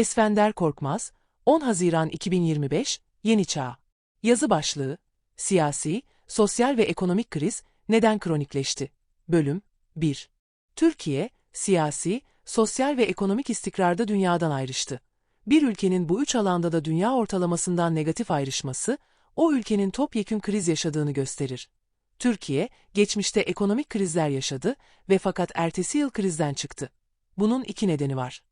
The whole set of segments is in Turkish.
Esfender Korkmaz, 10 Haziran 2025, Yeni Çağ. Yazı başlığı, Siyasi, Sosyal ve Ekonomik Kriz neden kronikleşti? Bölüm 1. Türkiye, siyasi, sosyal ve ekonomik istikrarda dünyadan ayrıştı. Bir ülkenin bu üç alanda da dünya ortalamasından negatif ayrışması, o ülkenin topyekün kriz yaşadığını gösterir. Türkiye, geçmişte ekonomik krizler yaşadı ve fakat ertesi yıl krizden çıktı. Bunun iki nedeni var.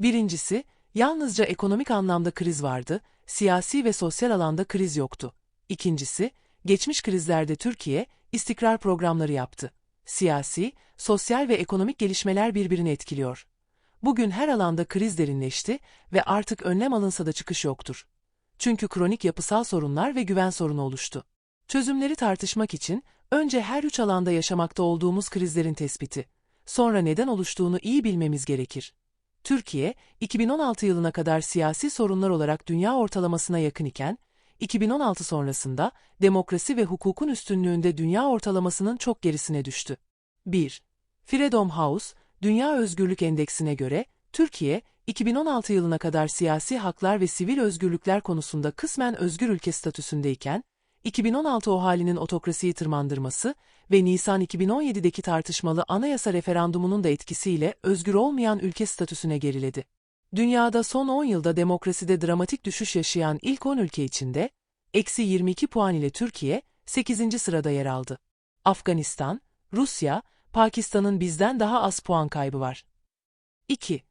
Birincisi, yalnızca ekonomik anlamda kriz vardı, siyasi ve sosyal alanda kriz yoktu. İkincisi, geçmiş krizlerde Türkiye, istikrar programları yaptı. Siyasi, sosyal ve ekonomik gelişmeler birbirini etkiliyor. Bugün her alanda kriz derinleşti ve artık önlem alınsa da çıkış yoktur. Çünkü kronik yapısal sorunlar ve güven sorunu oluştu. Çözümleri tartışmak için önce her üç alanda yaşamakta olduğumuz krizlerin tespiti, sonra neden oluştuğunu iyi bilmemiz gerekir. Türkiye, 2016 yılına kadar siyasi sorunlar olarak dünya ortalamasına yakın iken, 2016 sonrasında demokrasi ve hukukun üstünlüğünde dünya ortalamasının çok gerisine düştü. 1. Freedom House, Dünya Özgürlük Endeksine göre, Türkiye, 2016 yılına kadar siyasi haklar ve sivil özgürlükler konusunda kısmen özgür ülke statüsündeyken, 2016 o halinin otokrasiyi tırmandırması ve Nisan 2017'deki tartışmalı anayasa referandumunun da etkisiyle özgür olmayan ülke statüsüne geriledi. Dünyada son 10 yılda demokraside dramatik düşüş yaşayan ilk 10 ülke içinde, eksi 22 puan ile Türkiye, 8. sırada yer aldı. Afganistan, Rusya, Pakistan'ın bizden daha az puan kaybı var. 2.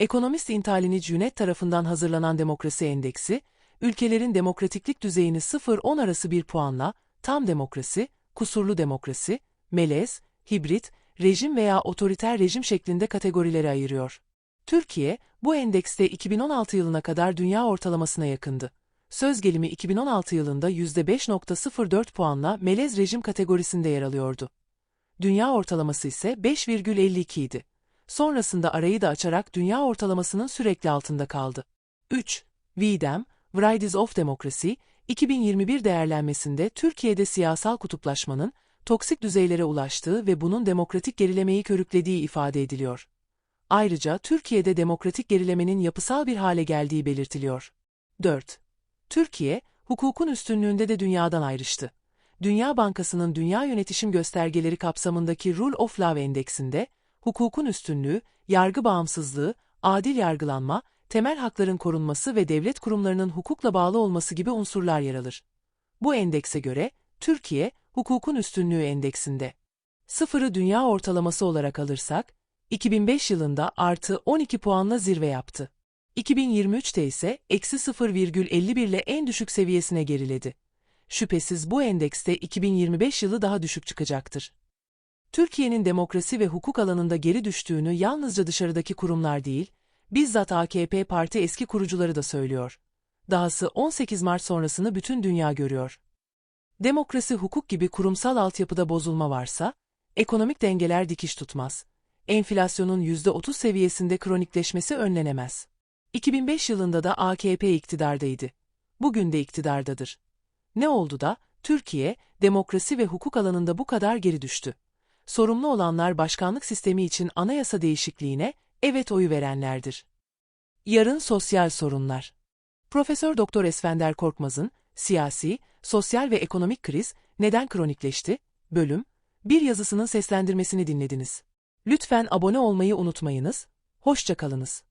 Ekonomist İntalini Cünet tarafından hazırlanan Demokrasi Endeksi, ülkelerin demokratiklik düzeyini 0-10 arası bir puanla, tam demokrasi, kusurlu demokrasi, melez, hibrit, rejim veya otoriter rejim şeklinde kategorilere ayırıyor. Türkiye, bu endekste 2016 yılına kadar dünya ortalamasına yakındı. Söz gelimi 2016 yılında %5.04 puanla melez rejim kategorisinde yer alıyordu. Dünya ortalaması ise 5,52 idi. Sonrasında arayı da açarak dünya ortalamasının sürekli altında kaldı. 3. Videm, Varieties of Democracy, 2021 değerlenmesinde Türkiye'de siyasal kutuplaşmanın toksik düzeylere ulaştığı ve bunun demokratik gerilemeyi körüklediği ifade ediliyor. Ayrıca Türkiye'de demokratik gerilemenin yapısal bir hale geldiği belirtiliyor. 4. Türkiye, hukukun üstünlüğünde de dünyadan ayrıştı. Dünya Bankası'nın Dünya Yönetişim Göstergeleri kapsamındaki Rule of Law Endeksinde, hukukun üstünlüğü, yargı bağımsızlığı, adil yargılanma, temel hakların korunması ve devlet kurumlarının hukukla bağlı olması gibi unsurlar yer alır. Bu endekse göre, Türkiye, hukukun üstünlüğü endeksinde. Sıfırı dünya ortalaması olarak alırsak, 2005 yılında artı 12 puanla zirve yaptı. 2023'te ise eksi 0,51 ile en düşük seviyesine geriledi. Şüphesiz bu endekste 2025 yılı daha düşük çıkacaktır. Türkiye'nin demokrasi ve hukuk alanında geri düştüğünü yalnızca dışarıdaki kurumlar değil, bizzat AKP parti eski kurucuları da söylüyor. Dahası 18 Mart sonrasını bütün dünya görüyor. Demokrasi hukuk gibi kurumsal altyapıda bozulma varsa, ekonomik dengeler dikiş tutmaz. Enflasyonun %30 seviyesinde kronikleşmesi önlenemez. 2005 yılında da AKP iktidardaydı. Bugün de iktidardadır. Ne oldu da Türkiye, demokrasi ve hukuk alanında bu kadar geri düştü? Sorumlu olanlar başkanlık sistemi için anayasa değişikliğine evet oyu verenlerdir. Yarın sosyal sorunlar. Profesör Doktor Esfender Korkmaz'ın Siyasi, Sosyal ve Ekonomik Kriz Neden Kronikleşti? bölüm bir yazısının seslendirmesini dinlediniz. Lütfen abone olmayı unutmayınız. Hoşça kalınız.